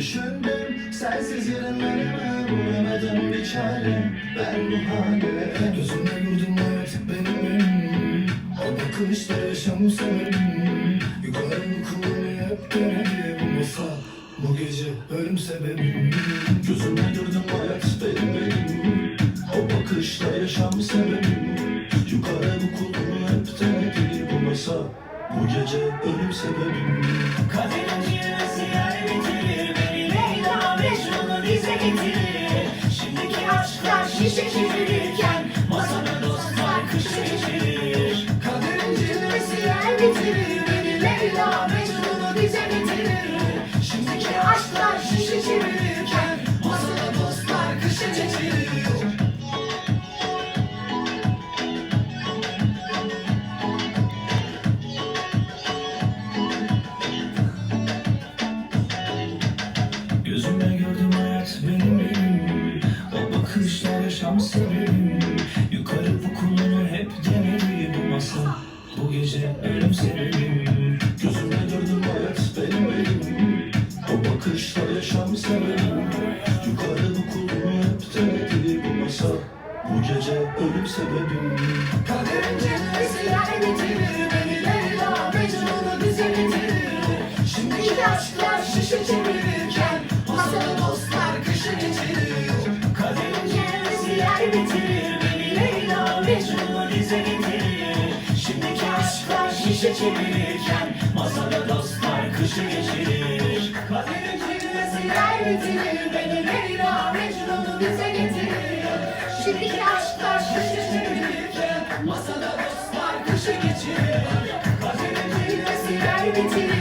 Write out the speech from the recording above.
düşündüm Sensiz yarın veremem Bulamadım bir çare Ben bu hale Gözümde gördüm hayat benim O bakışta yaşamı severim Yukarı kullanı hep denedi Bu masal bu gece ölüm sebebim. Gözümde gördüm hayat benim. O bakışta yaşam sebebim Yukarı bu kulunu hep denedi Bu masal bu gece ölüm sebebim Getirir Şimdiki aşklar şişe çevirirken Masada dostlar kışı geçirir Kaderin cilvesi Yukarı bu hep denedi bu masa. Bu gece ölüm sebebim Gözümle gördüm hayat benim benim O bakışlar yaşam sebebim Yukarı bu hep denedi bu masa. Bu gece ölüm sebebim. Kaderin cilvesi yer bitirir bitirir Beni Leyla Leyla Mecnun'u dize getirir Şimdiki aşklar şişe çevirirken Masada dostlar kışı geçirir. Kaderin cilvesi yer bitirir